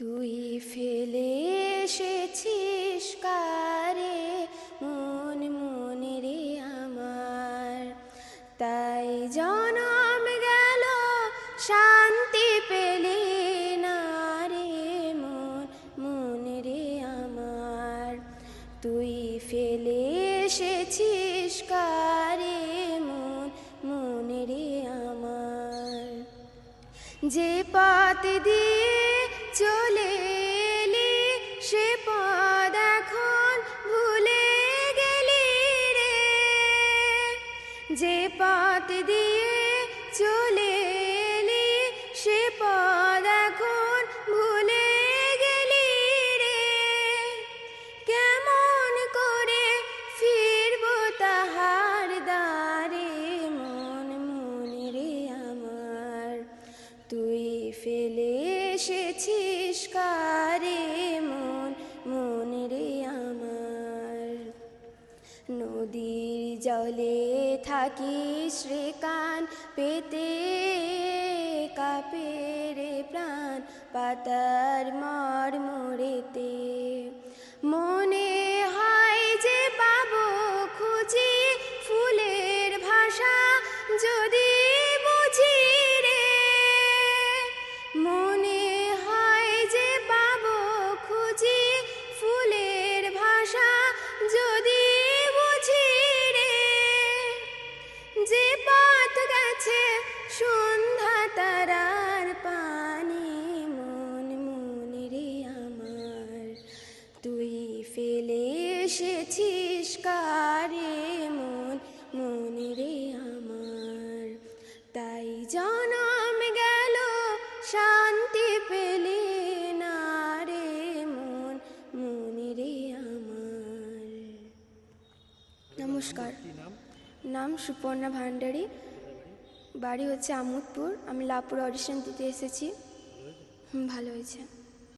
তুই ফেলে এসেছিস কারে? মন মন রে আমার। তাই জনম গেল, শান্তি পেলে না রে মন মন রে আমার। তুই ফেলে এসেছিস কারে? মন মন রে আমার। যে পথ দিয়ে যে পথ দিয়ে চলে সে পদ এখন ভুলে রে। কেমন করে রে আমার। তুই ফেলে এসেছিস কারে জলে থাকি শ্রীকান পেতে কাপের প্রাণ পাতার মর মরেতে এসেছিস কারে মন মন রে আমার। তাই জনম গেল শান্তি পেলে না রে মন মন রে আমার। নমস্কার। নাম সুপর্ণা ভান্ডারী। বাড়ি হচ্ছে আমোদপুর। আমি লাপুর অডিশন দিতে এসেছি। হুম, ভালো হয়েছে।